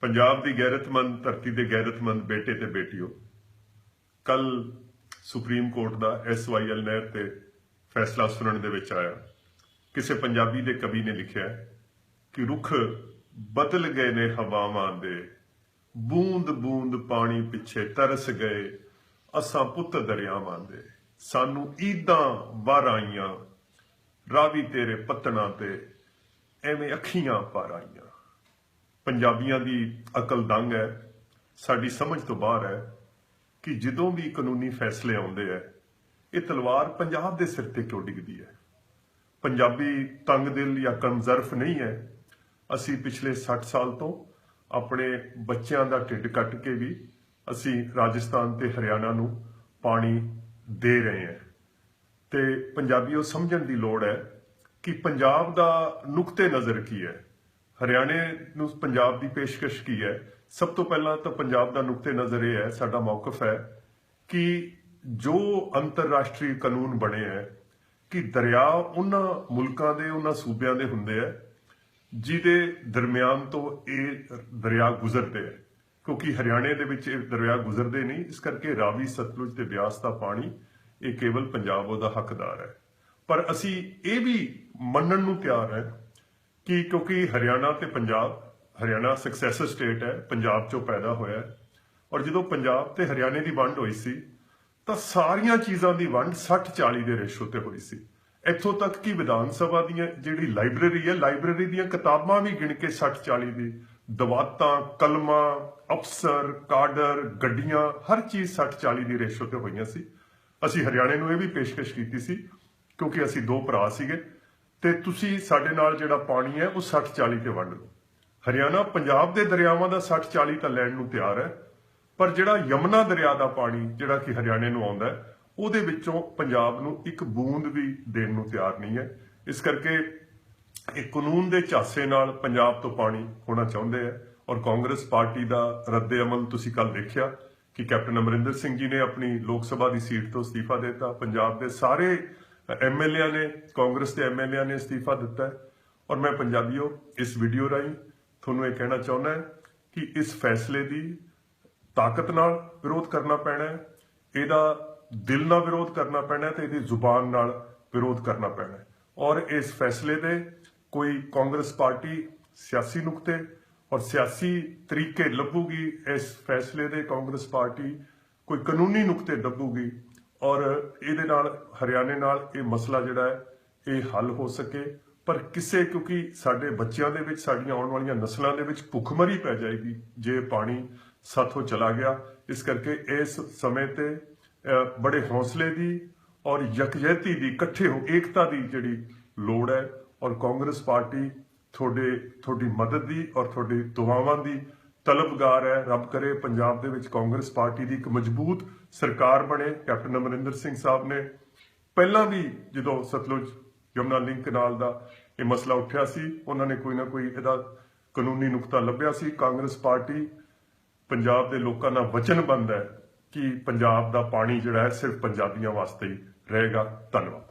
ਪੰਜਾਬ ਦੀ ਗੈਰਤਮੰਦ, ਧਰਤੀ ਦੇ ਗੈਰਤਮੰਦ ਬੇਟੇ ਤੇ ਬੇਟੀਓ। ਕੱਲ ਸੁਪਰੀਮ ਕੋਰਟ ਦਾ ਐਸਵਾਈਐਲ ਨਹਿਰ ਤੇ ਫੈਸਲਾ ਸੁਣਨ ਦੇ ਵਿੱਚ ਆਇਆ। ਕਿਸੇ ਪੰਜਾਬੀ ਦੇ ਕਵੀ ਨੇ ਲਿਖਿਆ ਕਿ ਰੁੱਖ ਬਦਲ ਗਏ ਨੇ ਹਵਾਵਾਂ ਦੇ। ਬੂੰਦ ਬੂੰਦ ਪਾਣੀ ਪਿੱਛੇ ਤਰਸ ਗਏ, ਅਸਾਂ ਪੁੱਤ ਦਰਿਆਵਾਂ ਦੇ। ਸਾਨੂੰ ਈਦਾਂ ਵਾਰ ਆਈਆਂ, ਰਾਵੀ ਤੇਰੇ ਪੱਤਣਾ ਤੇ, ਐਵੇਂ ਅੱਖੀਆਂ ਪਰ ਆਈਆਂ। ਪੰਜਾਬੀਆਂ ਦੀ ਅਕਲ ਦੰਗ ਹੈ, ਸਾਡੀ ਸਮਝ ਤੋਂ ਬਾਹਰ ਹੈ ਕਿ ਜਦੋਂ ਵੀ ਕਾਨੂੰਨੀ ਫੈਸਲੇ ਆਉਂਦੇ ਆ ਇਹ ਤਲਵਾਰ ਪੰਜਾਬ ਦੇ ਸਿਰ ਤੇ ਕਿਉਂ ਡਿੱਗਦੀ ਹੈ? ਪੰਜਾਬੀ ਤੰਗ ਦਿਲ ਜਾਂ ਕਮਜ਼ਰਫ ਨਹੀਂ ਹੈ। ਅਸੀਂ ਪਿਛਲੇ 60 ਸਾਲ ਤੋਂ ਆਪਣੇ ਬੱਚਿਆਂ ਦਾ ਢਿੱਡ ਕੱਟ ਕੇ ਵੀ ਅਸੀਂ ਰਾਜਸਥਾਨ ਤੇ ਹਰਿਆਣਾ ਨੂੰ ਪਾਣੀ ਦੇ ਰਹੇ ਹਾਂ। ਤੇ ਪੰਜਾਬੀਓ ਸਮਝਣ ਦੀ ਲੋੜ ਹੈ ਕਿ ਪੰਜਾਬ ਦਾ ਨੁਕਤੇ ਨਜ਼ਰ ਕੀ ਹੈ? ਹਰਿਆਣੇ ਨੂੰ ਪੰਜਾਬ ਦੀ ਪੇਸ਼ਕਸ਼ ਕੀ ਹੈ? ਸਭ ਤੋਂ ਪਹਿਲਾਂ ਤਾਂ ਪੰਜਾਬ ਦਾ ਨੁਕਤੇ ਨਜ਼ਰ ਇਹ ਹੈ, ਸਾਡਾ ਮੌਕਫ ਹੈ ਕਿ ਜੋ ਅੰਤਰਰਾਸ਼ਟਰੀ ਕਾਨੂੰਨ ਬਣੇ ਹੈ, ਕਿ ਦਰਿਆ ਉਹਨਾਂ ਮੁਲਕਾਂ ਦੇ, ਉਹਨਾਂ ਸੂਬਿਆਂ ਦੇ ਹੁੰਦੇ ਹੈ, ਜਿਹਦੇ ਦਰਮਿਆਨ ਤੋਂ ਇਹ ਦਰਿਆ ਗੁਜ਼ਰਦੇ ਹੈ। ਕਿਉਂਕਿ ਹਰਿਆਣੇ ਦੇ ਵਿੱਚ ਇਹ ਦਰਿਆ ਗੁਜ਼ਰਦੇ ਨਹੀਂ, ਇਸ ਕਰਕੇ ਰਾਵੀ ਸਤਲੁਜ ਤੇ ਬਿਆਸ ਦਾ ਪਾਣੀ, ਇਹ ਕੇਵਲ ਪੰਜਾਬ ਉਹਦਾ ਹੱਕਦਾਰ ਹੈ। ਪਰ ਅਸੀਂ ਇਹ ਵੀ ਮੰਨਣ ਨੂੰ ਤਿਆਰ ਹੈ ਕਿ ਕਿਉਂਕਿ ਹਰਿਆਣਾ ਤੇ ਪੰਜਾਬ, ਹਰਿਆਣਾ ਸਕਸੈਸਰ ਸਟੇਟ ਹੈ, ਪੰਜਾਬ ਚੋਂ ਪੈਦਾ ਹੋਇਆ ਔਰ ਜਦੋਂ ਪੰਜਾਬ ਤੇ ਹਰਿਆਣੇ ਦੀ ਵੰਡ ਹੋਈ ਸੀ, ਤਾਂ ਸਾਰੀਆਂ ਚੀਜ਼ਾਂ ਦੀ ਵੰਡ 60-40 ਦੇ ਰੇਸ਼ੋ ਤੇ ਹੋਈ ਸੀ। ਇੱਥੋਂ ਤੱਕ ਕਿ ਵਿਧਾਨ ਸਭਾ ਦੀਆਂ ਜਿਹੜੀ ਲਾਇਬ੍ਰੇਰੀ ਹੈ, ਲਾਇਬ੍ਰੇਰੀ ਦੀਆਂ ਕਿਤਾਬਾਂ ਵੀ ਗਿਣ ਕੇ 60-40 ਦੀ। ਦਵਾਤਾਂ, ਕਲਮਾਂ, ਅਫਸਰ, ਕਾਡਰ, ਗੱਡੀਆਂ, ਹਰ ਚੀਜ਼ 60-40 ਦੀ ਰੇਸ਼ੋ ਤੇ ਹੋਈਆਂ ਸੀ। ਅਸੀਂ ਹਰਿਆਣੇ ਨੂੰ ਇਹ ਵੀ ਪੇਸ਼ਕਸ਼ ਕੀਤੀ ਸੀ, ਕਿਉਂਕਿ ਅਸੀਂ ਦੋ ਭਰਾ ਸੀਗੇ। ਤੇ ਤੁਸੀਂ ਸਾਡੇ ਨਾਲ ਜਿਹੜਾ ਪਾਣੀ ਹੈ, ਉਹ 60-40 ਤੇ ਵੰਡ ਲਓ ਹਰਿਆਣਾ, ਪੰਜਾਬ ਦੇ ਦਰਿਆਵਾਂ ਦਾ 60-40 ਤਾਂ ਲੈਣ ਨੂੰ ਤਿਆਰ ਹੈ, ਪਰ ਜਿਹੜਾ ਯਮਨਾ ਦਰਿਆ ਦਾ ਪਾਣੀ, ਜਿਹੜਾ ਕਿ ਹਰਿਆਣੇ ਨੂੰ ਆਉਂਦਾ ਉਹਦੇ ਵਿੱਚੋਂ ਪੰਜਾਬ ਨੂੰ ਇੱਕ ਬੂੰਦ ਵੀ ਦੇਣ ਨੂੰ ਤਿਆਰ ਨਹੀਂ ਹੈ। ਇਸ ਕਰਕੇ ਇਹ ਕਾਨੂੰਨ ਦੇ ਝਾਸੇ ਨਾਲ ਪੰਜਾਬ ਤੋਂ ਪਾਣੀ ਹੋਣਾ ਚਾਹੁੰਦੇ ਆ ਔਰ ਕਾਂਗਰਸ ਪਾਰਟੀ ਦਾ ਰੱਦੇ ਅਮਲ ਤੁਸੀਂ ਕੱਲ ਦੇਖਿਆ ਕਿ ਕੈਪਟਨ ਅਮਰਿੰਦਰ ਸਿੰਘ ਜੀ ਨੇ ਆਪਣੀ ਲੋਕ ਸਭਾ ਦੀ ਸੀਟ ਤੋਂ ਅਸਤੀਫਾ ਦਿੱਤਾ। ਪੰਜਾਬ ਦੇ ਸਾਰੇ ਐਮਐਲਏ ਨੇ, ਕਾਂਗਰਸ ਦੇ ਐਮਐਲਏ ਨੇ ਅਸਤੀਫਾ ਦਿੱਤਾ ਹੈ। ਔਰ ਮੈਂ ਪੰਜਾਬੀਓ, ਇਸ ਵੀਡੀਓ ਰਾਹੀਂ ਤੁਹਾਨੂੰ ਇਹ ਕਹਿਣਾ ਚਾਹੁੰਦਾ ਕਿ ਇਸ ਫੈਸਲੇ ਦੀ ਤਾਕਤ ਨਾਲ ਵਿਰੋਧ ਕਰਨਾ ਪੈਣਾ ਹੈ। ਇਹਦਾ ਦਿਲ ਨਾਲ ਵਿਰੋਧ ਕਰਨਾ ਪੈਣਾ ਹੈ ਤੇ ਇਹਦੀ ਜ਼ੁਬਾਨ ਨਾਲ ਵਿਰੋਧ ਕਰਨਾ ਪੈਣਾ ਔਰ ਇਸ ਫੈਸਲੇ ਦੇ ਕੋਈ ਕਾਂਗਰਸ ਪਾਰਟੀ ਸਿਆਸੀ ਨੁਕਤੇ ਔਰ ਸਿਆਸੀ ਤਰੀਕੇ ਲੱਭੂਗੀ ਇਸ ਫੈਸਲੇ ਦੇ ਕਾਂਗਰਸ ਪਾਰਟੀ, ਕੋਈ ਕਾਨੂੰਨੀ ਨੁਕਤੇ ਲੱਭੂਗੀ ਔਰ ਇਹਦੇ ਨਾਲ, ਹਰਿਆਣੇ ਨਾਲ ਇਹ ਮਸਲਾ ਜਿਹੜਾ ਹੈ, ਇਹ ਹੱਲ ਹੋ ਸਕੇ। ਪਰ ਕਿਸੇ, ਕਿਉਂਕਿ ਸਾਡੇ ਬੱਚਿਆਂ ਦੇ ਵਿੱਚ, ਸਾਡੀਆਂ ਆਉਣ ਵਾਲੀਆਂ ਨਸਲਾਂ ਦੇ ਵਿੱਚ ਭੁੱਖਮਰੀ ਪੈ ਜਾਏਗੀ, ਜੇ ਪਾਣੀ ਸਾਥੋਂ ਚਲਾ ਗਿਆ। ਇਸ ਕਰਕੇ ਇਸ ਸਮੇਂ ਤੇ ਬੜੇ ਹੌਸਲੇ ਦੀ ਔਰ ਯਕਜਹਿਤੀ ਦੀ, ਇਕੱਠੇ ਹੋ, ਏਕਤਾ ਦੀ ਜਿਹੜੀ ਲੋੜ ਹੈ, ਔਰ ਕਾਂਗਰਸ ਪਾਰਟੀ ਤੁਹਾਡੇ, ਤੁਹਾਡੀ ਮਦਦ ਦੀ ਔਰ ਤੁਹਾਡੀ ਦੁਆਵਾਂ ਦੀ ਤਲਬਗਾਰ ਹੈ, ਰੱਬ ਕਰੇ ਪੰਜਾਬ ਦੇ ਵਿੱਚ ਕਾਂਗਰਸ ਪਾਰਟੀ ਦੀ ਇੱਕ ਮਜ਼ਬੂਤ ਸਰਕਾਰ ਬਣੇ, ਕੈਪਟਨ ਅਮਰਿੰਦਰ ਸਿੰਘ ਸਾਹਿਬ ਨੇ। ਪਹਿਲਾਂ ਵੀ ਜਦੋਂ ਸਤਲੁਜ ਯਮਨਾ ਲਿੰਕ ਨਾਲ ਦਾ ਇਹ ਮਸਲਾ ਉੱਠਿਆ ਸੀ, ਉਹਨਾਂ ਨੇ ਕੋਈ ਨਾ ਕੋਈ ਇਹਦਾ ਕਾਨੂੰਨੀ ਨੁਕਤਾ ਲੱਭਿਆ ਸੀ। ਕਾਂਗਰਸ ਪਾਰਟੀ ਪੰਜਾਬ ਦੇ ਲੋਕਾਂ ਨਾਲ ਵਚਨਬੰਦ ਹੈ ਕਿ ਪੰਜਾਬ ਦਾ ਪਾਣੀ ਜਿਹੜਾ ਹੈ ਸਿਰਫ ਪੰਜਾਬੀਆਂ ਵਾਸਤੇ ਹੀ ਰਹੇਗਾ। ਧੰਨਵਾਦ।